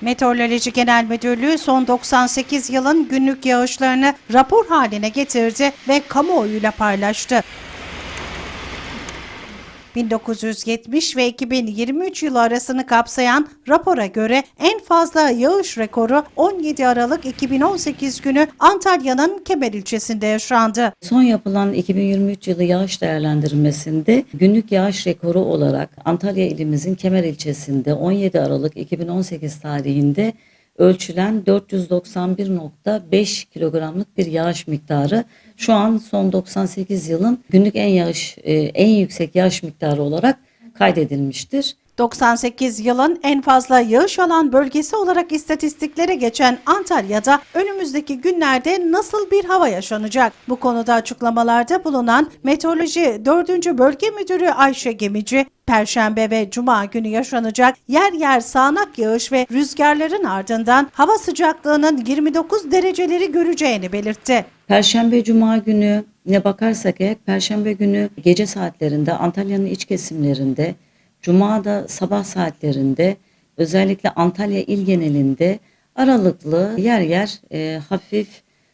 Meteoroloji Genel Müdürlüğü son 98 yılın günlük yağışlarını rapor haline getirdi ve kamuoyuyla paylaştı. 1970 ve 2023 yılı arasını kapsayan rapora göre en fazla yağış rekoru 17 Aralık 2018 günü Antalya'nın Kemer ilçesinde yaşandı. Son yapılan 2023 yılı yağış değerlendirmesinde günlük yağış rekoru olarak Antalya ilimizin Kemer ilçesinde 17 Aralık 2018 tarihinde ölçülen 491.5 kilogramlık bir yağış miktarı şu an son 98 yılın günlük en yağış e, en yüksek yağış miktarı olarak kaydedilmiştir. 98 yılın en fazla yağış alan bölgesi olarak istatistiklere geçen Antalya'da önümüzdeki günlerde nasıl bir hava yaşanacak? Bu konuda açıklamalarda bulunan Meteoroloji 4. Bölge Müdürü Ayşe Gemici, Perşembe ve Cuma günü yaşanacak yer yer sağanak yağış ve rüzgarların ardından hava sıcaklığının 29 dereceleri göreceğini belirtti. Perşembe Cuma günü ne bakarsak eğer Perşembe günü gece saatlerinde Antalya'nın iç kesimlerinde, Cuma da sabah saatlerinde özellikle Antalya il genelinde aralıklı yer yer e, hafif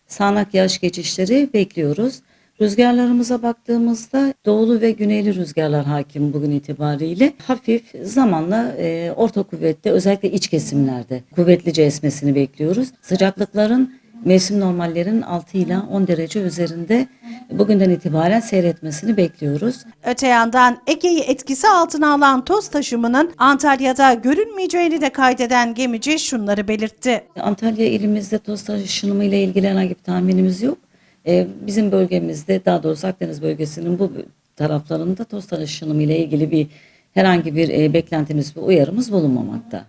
sağanak yağış geçişleri bekliyoruz. Rüzgarlarımıza baktığımızda doğulu ve güneyli rüzgarlar hakim bugün itibariyle. Hafif zamanla e, orta kuvvette özellikle iç kesimlerde kuvvetlice esmesini bekliyoruz. Sıcaklıkların mevsim normallerin 6 ile 10 derece üzerinde bugünden itibaren seyretmesini bekliyoruz. Öte yandan Ege'yi etkisi altına alan toz taşımının Antalya'da görünmeyeceğini de kaydeden gemici şunları belirtti. Antalya ilimizde toz taşınımı ile ilgili herhangi bir tahminimiz yok. Ee, Bizim bölgemizde daha doğrusu Akdeniz bölgesinin bu taraflarında toz taşınımı ile ilgili bir herhangi bir e, beklentimiz ve uyarımız bulunmamakta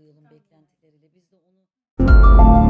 bu yılın beklentileriyle. Biz de onu